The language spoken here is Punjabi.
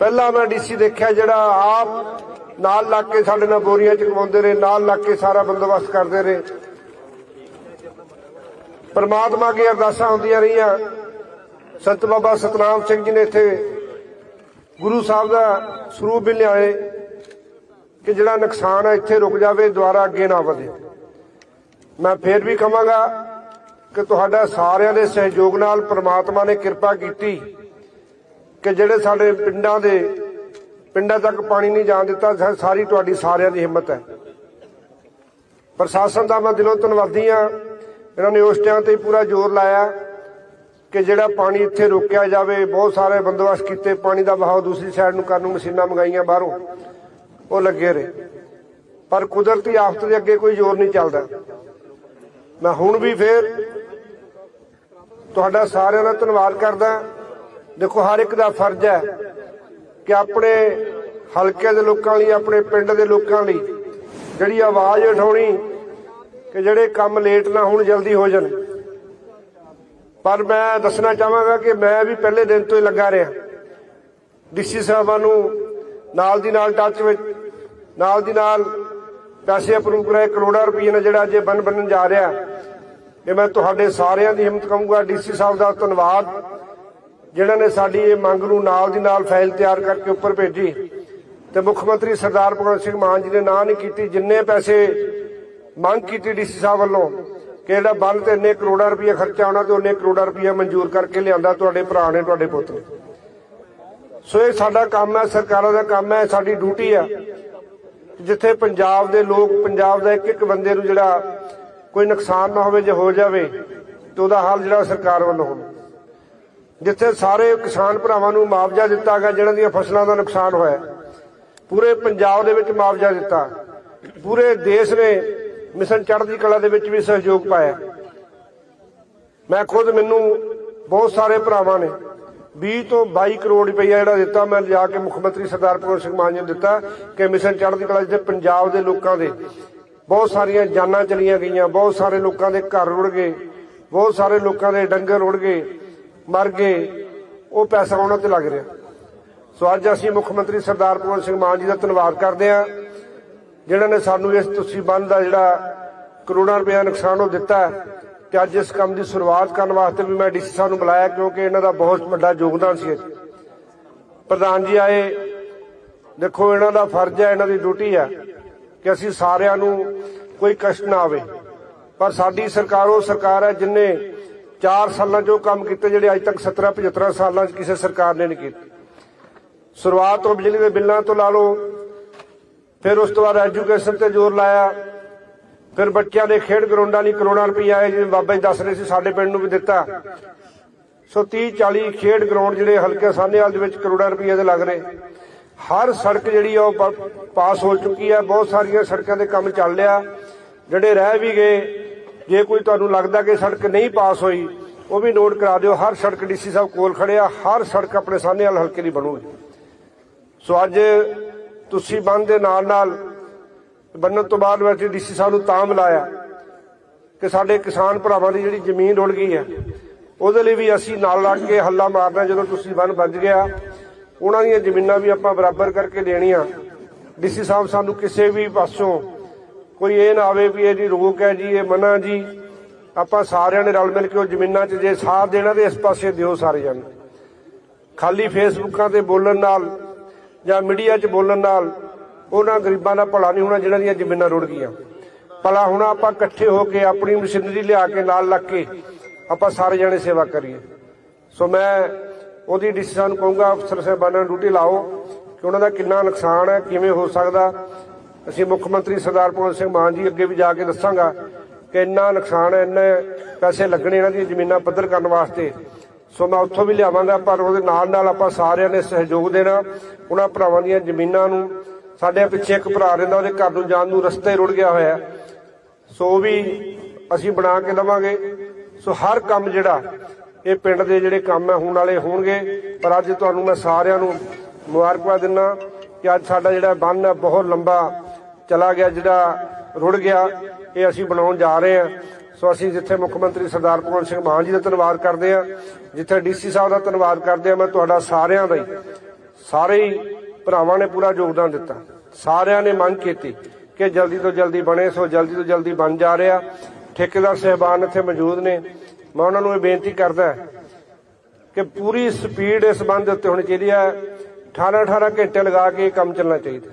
ਪਹਿਲਾਂ ਮੈਂ ਡੀਸੀ ਦੇਖਿਆ ਜਿਹੜਾ ਆਪ ਨਾਲ ਲੱਗ ਕੇ ਸਾਡੇ ਨਾਲ ਬੋਰੀਆਂ ਚਕਵਾਉਂਦੇ ਰਹੇ, ਨਾਲ ਲੱਗ ਕੇ ਸਾਰਾ ਬੰਦੋਬਸਤ ਕਰਦੇ ਰਹੇ। ਪਰਮਾਤਮਾ ਅੱਗੇ ਅਰਦਾਸਾਂ ਹੁੰਦੀਆਂ ਰਹੀਆਂ। ਸੰਤ ਬਾਬਾ ਸਤਨਾਮ ਸਿੰਘ ਜੀ ਨੇ ਇੱਥੇ ਗੁਰੂ ਸਾਹਿਬ ਦਾ ਸਰੂਪ ਵੀ ਲਿਆਏ ਕਿ ਜਿਹੜਾ ਨੁਕਸਾਨ ਹੈ ਇੱਥੇ ਰੁਕ ਜਾਵੇ, ਦੁਬਾਰਾ ਅੱਗੇ ਨਾ ਵਧੇ। ਮੈਂ ਫੇਰ ਵੀ ਕਹਾਂਗਾ ਕਿ ਤੁਹਾਡਾ ਸਾਰਿਆਂ ਦੇ ਸਹਿਯੋਗ ਨਾਲ ਪ੍ਰਮਾਤਮਾ ਨੇ ਕਿਰਪਾ ਕੀਤੀ। ਕਿ ਜਿਹੜੇ ਸਾਡੇ ਪਿੰਡਾਂ ਦੇ ਪਿੰਡਾਂ ਤੱਕ ਪਾਣੀ ਨਹੀਂ ਜਾਣ ਦਿੱਤਾ ਸਾਰੀ ਤੁਹਾਡੀ ਸਾਰਿਆਂ ਦੀ ਹਿੰਮਤ ਹੈ। ਪ੍ਰਸ਼ਾਸਨ ਦਾ ਮੈਂ ਦਿਲੋਂ ਧੰਨਵਾਦੀ ਆ ਇਹਨਾਂ ਨੇ ਉਸ ਟਾਈਮ ਤੇ ਪੂਰਾ ਜ਼ੋਰ ਲਾਇਆ ਕਿ ਜਿਹੜਾ ਪਾਣੀ ਇੱਥੇ ਰੋਕਿਆ ਜਾਵੇ। ਬਹੁਤ ਸਾਰੇ ਬੰਦੋਬਸਤ ਕੀਤੇ। ਪਾਣੀ ਦਾ ਵਹਾਅ ਦੂਸਰੀ ਸਾਈਡ ਨੂੰ ਕਰਨ ਨੂੰ ਮਸ਼ੀਨਾਂ ਮੰਗਾਈਆਂ ਬਾਹਰੋਂ। ਉਹ ਲੱਗੇ ਰਹੇ। ਪਰ ਕੁਦਰਤੀ ਆਫਤ ਦੇ ਅੱਗੇ ਕੋਈ ਜ਼ੋਰ ਨਹੀਂ ਚੱਲਦਾ। ਮੈਂ ਹੁਣ ਵੀ ਫੇਰ ਤੁਹਾਡਾ ਸਾਰਿਆਂ ਦਾ ਧੰਨਵਾਦ ਕਰਦਾ। ਦੇਖੋ, ਹਰ ਇੱਕ ਦਾ ਫਰਜ਼ ਹੈ ਕਿ ਆਪਣੇ ਹਲਕੇ ਦੇ ਲੋਕਾਂ ਲਈ, ਆਪਣੇ ਪਿੰਡ ਦੇ ਲੋਕਾਂ ਲਈ ਜਿਹੜੀ ਆਵਾਜ਼ ਉਠਾਉਣੀ ਕਿ ਜਿਹੜੇ ਕੰਮ ਲੇਟ ਨਾ ਹੋਣ, ਜਲਦੀ ਹੋ ਜਾਣ। ਪਰ ਮੈਂ ਦੱਸਣਾ ਚਾਹਾਂਗਾ ਕਿ ਮੈਂ ਵੀ ਪਹਿਲੇ ਦਿਨ ਤੋਂ ਹੀ ਲੱਗਾ ਰਿਹਾ। ਡੀਸੀ ਸਾਹਿਬਾਂ ਨੂੰ ਨਾਲ ਦੀ ਨਾਲ ਟੱਚ ਵਿੱਚ, ਨਾਲ ਦੀ ਨਾਲ ਪੈਸੇ ਅਪਰੂਵ ਕਰਾਏ, ਕਰੋੜਾਂ ਰੁਪਏ ਨਾਲ ਜਿਹੜਾ ਅੱਜ ਇਹ ਬੰਨ ਬੰਨਣ ਜਾ ਰਿਹਾ। ਇਹ ਮੈਂ ਤੁਹਾਡੇ ਸਾਰਿਆਂ ਦੀ ਹਿੰਮਤ ਕਹੂੰਗਾ ਡੀਸੀ ਸਾਹਿਬ ਦਾ ਧੰਨਵਾਦ। ਜਿਨ੍ਹਾਂ ਨੇ ਸਾਡੀ ਇਹ ਮੰਗ ਨੂੰ ਨਾਲ ਦੀ ਨਾਲ ਫਾਈਲ ਤਿਆਰ ਕਰਕੇ ਉੱਪਰ ਭੇਜੀ ਤੇ ਮੁੱਖ ਮੰਤਰੀ ਸਰਦਾਰ ਭਗਵੰਤ ਸਿੰਘ ਮਾਨ ਜੀ ਨੇ ਨਾ ਨਹੀਂ ਕੀਤੀ, ਜਿੰਨੇ ਪੈਸੇ ਮੰਗ ਕੀਤੀ ਡੀਸੀ ਸਾਹਿਬ ਵੱਲੋਂ ਕਿ ਜਿਹੜਾ ਬੰਨ ਤੇ ਇੰਨੇ ਕਰੋੜਾਂ ਰੁਪਏ ਖਰਚਾ ਆਉਣਾ ਤੇ ਉਹਨੇ ਕਰੋੜਾਂ ਰੁਪਏ ਮਨਜ਼ੂਰ ਕਰਕੇ ਲਿਆਂਦਾ, ਤੁਹਾਡੇ ਭਰਾ ਨੇ, ਤੁਹਾਡੇ ਪੁੱਤ ਨੇ। ਸੋ ਇਹ ਸਾਡਾ ਕੰਮ ਹੈ, ਸਰਕਾਰਾਂ ਦਾ ਕੰਮ ਹੈ, ਸਾਡੀ ਡਿਊਟੀ ਹੈ। ਜਿੱਥੇ ਪੰਜਾਬ ਦੇ ਲੋਕ, ਪੰਜਾਬ ਦਾ ਇੱਕ ਇੱਕ ਬੰਦੇ ਨੂੰ ਜਿਹੜਾ ਕੋਈ ਨੁਕਸਾਨ ਨਾ ਹੋਵੇ, ਜੇ ਹੋ ਜਾਵੇ, ਤੇ ਉਹਦਾ ਹੱਲ ਜਿਹੜਾ ਸਰਕਾਰ ਵੱਲੋਂ ਹੋਵੇ। ਜਿੱਥੇ ਸਾਰੇ ਕਿਸਾਨ ਭਰਾਵਾਂ ਨੂੰ ਮੁਆਵਜ਼ਾ ਦਿੱਤਾ ਗਿਆ, ਜਿਹਨਾਂ ਦੀਆਂ ਫਸਲਾਂ ਦਾ ਨੁਕਸਾਨ ਹੋਇਆ। ਪੂਰੇ ਪੰਜਾਬ ਦੇ ਵਿੱਚ ਮੁਆਵਜ਼ਾ ਦਿੱਤਾ। ਪੂਰੇ ਦੇਸ਼ ਨੇ ਮਿਸ਼ਨ ਚੜ੍ਹਦੀ ਕਲਾ ਦੇ ਵਿੱਚ ਵੀ ਸਹਿਯੋਗ ਪਾਇਆ। ਮੈਂ ਖੁਦ ਮੈਨੂੰ ਬਹੁਤ ਸਾਰੇ ਭਰਾਵਾਂ ਨੇ 20 ਤੋਂ 22 ਕਰੋੜ ਰੁਪਈਆ ਜਿਹੜਾ ਦਿੱਤਾ, ਮੈਂ ਲਿਜਾ ਕੇ ਮੁੱਖ ਮੰਤਰੀ ਸਰਦਾਰ ਭਗਵੰਤ ਸਿੰਘ ਮਾਨ ਜੀ ਨੂੰ ਦਿੱਤਾ ਕਿ ਮਿਸ਼ਨ ਚੜ੍ਹਦੀ ਕਲਾ ਜਿੱਥੇ ਪੰਜਾਬ ਦੇ ਲੋਕਾਂ ਦੇ ਬਹੁਤ ਸਾਰੀਆਂ ਜਾਨਾਂ ਚਲੀਆਂ ਗਈਆਂ, ਬਹੁਤ ਸਾਰੇ ਲੋਕਾਂ ਦੇ ਘਰ ਰੁੜ ਗਏ, ਬਹੁਤ ਸਾਰੇ ਲੋਕਾਂ ਦੇ ਡੰਗਰ ਰੁੜ ਗਏ। ਮਰ ਗਏ, ਉਹ ਪੈਸਾ ਉਹਨਾਂ ਤੇ ਲੱਗ ਰਿਹਾ। ਸੋ ਅੱਜ ਅਸੀਂ ਮੁੱਖ ਮੰਤਰੀ ਸਰਦਾਰ ਭਗਵੰਤ ਸਿੰਘ ਮਾਨ ਜੀ ਦਾ ਧੰਨਵਾਦ ਕਰਦੇ ਹਾਂ, ਜਿਨ੍ਹਾਂ ਨੇ ਸਾਨੂੰ ਇਸ ਤੁਸੀਂ ਬੰਦ ਦਾ ਜਿਹੜਾ ਕਰੋੜਾਂ ਰੁਪਏ ਨੁਕਸਾਨ ਉਹ ਦਿੱਤਾ ਹੈ। ਤੇ ਅੱਜ ਇਸ ਕੰਮ ਦੀ ਸ਼ੁਰੂਆਤ ਕਰਨ ਵਾਸਤੇ ਵੀ ਮੈਂ ਡੀਸੀ ਸਾਹਿਬ ਨੂੰ ਬੁਲਾਇਆ, ਕਿਉਂਕਿ ਇਹਨਾਂ ਦਾ ਬਹੁਤ ਵੱਡਾ ਯੋਗਦਾਨ ਸੀ ਪ੍ਰਧਾਨ ਜੀ ਆਏ, ਦੇਖੋ ਇਹਨਾਂ ਦਾ ਫਰਜ਼ ਹੈ, ਇਹਨਾਂ ਦੀ ਡਿਊਟੀ ਹੈ ਕਿ ਅਸੀਂ ਸਾਰਿਆਂ ਨੂੰ ਕੋਈ ਕਸ਼ਟ ਨਾ ਆਵੇ। ਪਰ ਸਾਡੀ ਸਰਕਾਰ ਉਹ ਸਰਕਾਰ ਹੈ ਜਿਨੇ 4 ਸਾਲਾਂ 'ਚ ਉਹ ਕੰਮ ਕੀਤੇ ਜਿਹੜੇ ਅੱਜ ਤੱਕ 17 75 ਸਾਲਾਂ 'ਚ ਕਿਸੇ ਸਰਕਾਰ ਨੇ ਨਹੀਂ ਕੀਤੇ। ਸ਼ੁਰੂਆਤ ਤੋਂ ਬਿਜਲੀ ਦੇ ਬਿੱਲਾਂ ਤੋਂ ਲਾ ਲਓ, ਫਿਰ ਉਸ ਤੋਂ ਬਾਅਦ ਐਜੂਕੇਸ਼ਨ ਤੇ ਜ਼ੋਰ ਲਾਇਆ, ਫਿਰ ਬੱਚਿਆਂ ਦੇ ਖੇਡ ਗਰਾਊਂਡਾਂ ਲਈ ਕਰੋੜਾਂ ਰੁਪਈਆ ਆਏ ਜਿਵੇਂ ਬਾਬਾ ਜੀ ਦੱਸ ਰਹੇ ਸੀ, ਸਾਡੇ ਪਿੰਡ ਨੂੰ ਵੀ ਦਿੱਤਾ। ਸੋ 30 40 ਖੇਡ ਗਰਾਊਂਡ ਜਿਹੜੇ ਹਲਕੇ ਸਾਹਨੇਵਾਲ ਦੇ ਵਿੱਚ ਕਰੋੜਾਂ ਰੁਪਈਆ ਦੇ ਲੱਗ ਰਹੇ। ਹਰ ਸੜਕ ਜਿਹੜੀ ਆ ਉਹ ਪਾਸ ਹੋ ਚੁੱਕੀ ਹੈ ਬਹੁਤ ਸਾਰੀਆਂ ਸੜਕਾਂ ਦੇ ਕੰਮ ਚੱਲ ਰਿਹਾ। ਜਿਹੜੇ ਰਹਿ ਵੀ ਗਏ ਜੇ ਕੋਈ ਤੁਹਾਨੂੰ ਲੱਗਦਾ ਕਿ ਸੜਕ ਨਹੀਂ ਪਾਸ ਹੋਈ, ਉਹ ਵੀ ਨੋਟ ਕਰਾ ਦਿਓ। ਹਰ ਸੜਕ ਡੀਸੀ ਸਾਹਿਬ ਕੋਲ ਖੜਿਆ ਹਰ ਸੜਕ ਆਪਣੇ ਸਾਹਨੇਵਾਲ ਹਲਕੇ ਦੀ ਬਣੂਗੀ। ਸੋ ਅੱਜ ਤੁਸੀਂ ਬੰਦ ਦੇ ਨਾਲ ਨਾਲ ਬੰਨਣ ਤੋਂ ਬਾਅਦ ਵੈਸੇ ਡੀਸੀ ਸਾਹਿਬ ਨੂੰ ਤਾਂ ਮਿਲਾਇਆ ਕਿ ਸਾਡੇ ਕਿਸਾਨ ਭਰਾਵਾਂ ਦੀ ਜਿਹੜੀ ਜ਼ਮੀਨ ਰੁਲ ਗਈ ਹੈ, ਉਹਦੇ ਲਈ ਵੀ ਅਸੀਂ ਨਾਲ ਲੱਗ ਕੇ ਹੱਲਾ ਮਾਰਨਾ। ਜਦੋਂ ਤੁਸੀਂ ਬੰਨ ਵੱਜ ਗਿਆ, ਉਹਨਾਂ ਦੀਆਂ ਜ਼ਮੀਨਾਂ ਵੀ ਆਪਾਂ ਬਰਾਬਰ ਕਰਕੇ ਦੇਣੀਆਂ। ਡੀਸੀ ਸਾਹਿਬ ਸਾਨੂੰ ਕਿਸੇ ਵੀ ਪਾਸੋਂ ਕੋਈ ਇਹ ਨਾ ਆਵੇ ਵੀ ਇਹ ਜੀ ਰੋਕ ਹੈ ਜੀ, ਇਹ ਮਨਾ ਜੀ। ਆਪਾਂ ਸਾਰਿਆਂ ਨੇ ਰਲ ਮਿਲ ਕੇ ਉਹ ਜ਼ਮੀਨਾਂ 'ਚ ਜੇ ਸਾਥ ਦੇਣਾ ਤੇ ਇਸ ਪਾਸੇ ਦਿਓ ਸਾਰੇ ਜਣ। ਖਾਲੀ ਫੇਸਬੁੱਕਾਂ ਤੇ ਬੋਲਣ ਨਾਲ ਜਾਂ ਮੀਡੀਆ 'ਚ ਬੋਲਣ ਨਾਲ ਉਹਨਾਂ ਗਰੀਬਾਂ ਦਾ ਭਲਾ ਨਹੀਂ ਹੋਣਾ ਜਿਹਨਾਂ ਦੀਆਂ ਜ਼ਮੀਨਾਂ ਰੁੜ ਗਈਆਂ। ਭਲਾ ਹੁਣ ਆਪਾਂ ਇਕੱਠੇ ਹੋ ਕੇ ਆਪਣੀ ਮਸ਼ੀਨਰੀ ਲਿਆ ਕੇ ਨਾਲ ਲੱਗ ਕੇ ਆਪਾਂ ਸਾਰੇ ਜਣੇ ਸੇਵਾ ਕਰੀਏ। ਸੋ ਮੈਂ ਉਹਦੀ ਡਿਸੀਜਨ ਕਹੂੰਗਾ, ਅਫਸਰ ਸਾਹਿਬਾਨਾਂ ਨੂੰ ਡਿਊਟੀ ਲਾਓ ਕਿ ਉਹਨਾਂ ਦਾ ਕਿੰਨਾ ਨੁਕਸਾਨ ਹੈ, ਕਿਵੇਂ ਹੋ ਸਕਦਾ। ਅਸੀਂ ਮੁੱਖ ਮੰਤਰੀ ਸਰਦਾਰ ਭਗਵੰਤ ਸਿੰਘ ਮਾਨ ਜੀ ਅੱਗੇ ਵੀ ਜਾ ਕੇ ਦੱਸਾਂਗਾ ਕਿ ਇੰਨਾ ਨੁਕਸਾਨ ਹੈ ਇੰਨੇ ਪੈਸੇ ਲੱਗਣੇ ਇਹਨਾਂ ਦੀਆਂ ਜ਼ਮੀਨਾਂ ਪੱਧਰ ਕਰਨ ਵਾਸਤੇ। ਸੋ ਮੈਂ ਉੱਥੋਂ ਵੀ ਲਿਆਵਾਂਗਾ, ਪਰ ਉਹਦੇ ਨਾਲ ਨਾਲ ਆਪਾਂ ਸਾਰਿਆਂ ਨੇ ਸਹਿਯੋਗ ਦੇਣਾ, ਉਹਨਾਂ ਭਰਾਵਾਂ ਦੀਆਂ ਜ਼ਮੀਨਾਂ ਨੂੰ। ਸਾਡੇ ਪਿੱਛੇ ਇੱਕ ਭਰਾ ਰਹਿੰਦਾ, ਉਹਦੇ ਘਰ ਨੂੰ ਜਾਣ ਨੂੰ ਰਸਤਾ ਹੀ ਰੁੜ ਗਿਆ ਹੋਇਆ। ਸੋ ਉਹ ਵੀ ਅਸੀਂ ਬਣਾ ਕੇ ਦਵਾਂਗੇ। ਸੋ ਹਰ ਕੰਮ ਜਿਹੜਾ, ਇਹ ਪਿੰਡ ਦੇ ਜਿਹੜੇ ਕੰਮ ਹੈ, ਹੋਣ ਵਾਲੇ ਹੋਣਗੇ। ਪਰ ਅੱਜ ਤੁਹਾਨੂੰ ਮੈਂ ਸਾਰਿਆਂ ਨੂੰ ਮੁਬਾਰਕਬਾਦ ਦਿੰਦਾ ਕਿ ਅੱਜ ਸਾਡਾ ਜਿਹੜਾ ਬੰਨ ਹੈ, ਬਹੁਤ ਲੰਬਾ ਚਲਾ ਗਿਆ, ਜਿਹੜਾ ਰੁੜ ਗਿਆ, ਇਹ ਅਸੀਂ ਬਣਾਉਣ ਜਾ ਰਹੇ ਹਾਂ। ਸੋ ਅਸੀਂ ਜਿੱਥੇ ਮੁੱਖ ਮੰਤਰੀ ਸਰਦਾਰ ਭਗਵੰਤ ਸਿੰਘ ਮਾਨ ਜੀ ਦਾ ਧੰਨਵਾਦ ਕਰਦੇ ਹਾਂ, ਜਿੱਥੇ ਡੀਸੀ ਸਾਹਿਬ ਦਾ ਧੰਨਵਾਦ ਕਰਦੇ ਹਾਂ, ਮੈਂ ਤੁਹਾਡਾ ਸਾਰਿਆਂ ਦਾ ਹੀ, ਸਾਰੇ ਹੀ ਭਰਾਵਾਂ ਨੇ ਪੂਰਾ ਯੋਗਦਾਨ ਦਿੱਤਾ। ਸਾਰਿਆਂ ਨੇ ਮੰਗ ਕੀਤੀ ਕਿ ਜਲਦੀ ਤੋਂ ਜਲਦੀ ਬਣੇ, ਸੋ ਜਲਦੀ ਤੋਂ ਜਲਦੀ ਬਣ ਜਾ ਰਿਹਾ। ਠੇਕੇਦਾਰ ਸਹਿਬਾਨ ਇੱਥੇ ਮੌਜੂਦ ਨੇ। ਮੈਂ ਉਹਨਾਂ ਨੂੰ ਇਹ ਬੇਨਤੀ ਕਰਦਾ ਕਿ ਪੂਰੀ ਸਪੀਡ ਇਸ ਬੰਦ ਉੱਤੇ ਹੋਣੀ ਚਾਹੀਦੀ ਹੈ। 18 18 ਘੰਟੇ ਲਗਾ ਕੇ ਇਹ ਕੰਮ ਚੱਲਣਾ ਚਾਹੀਦਾ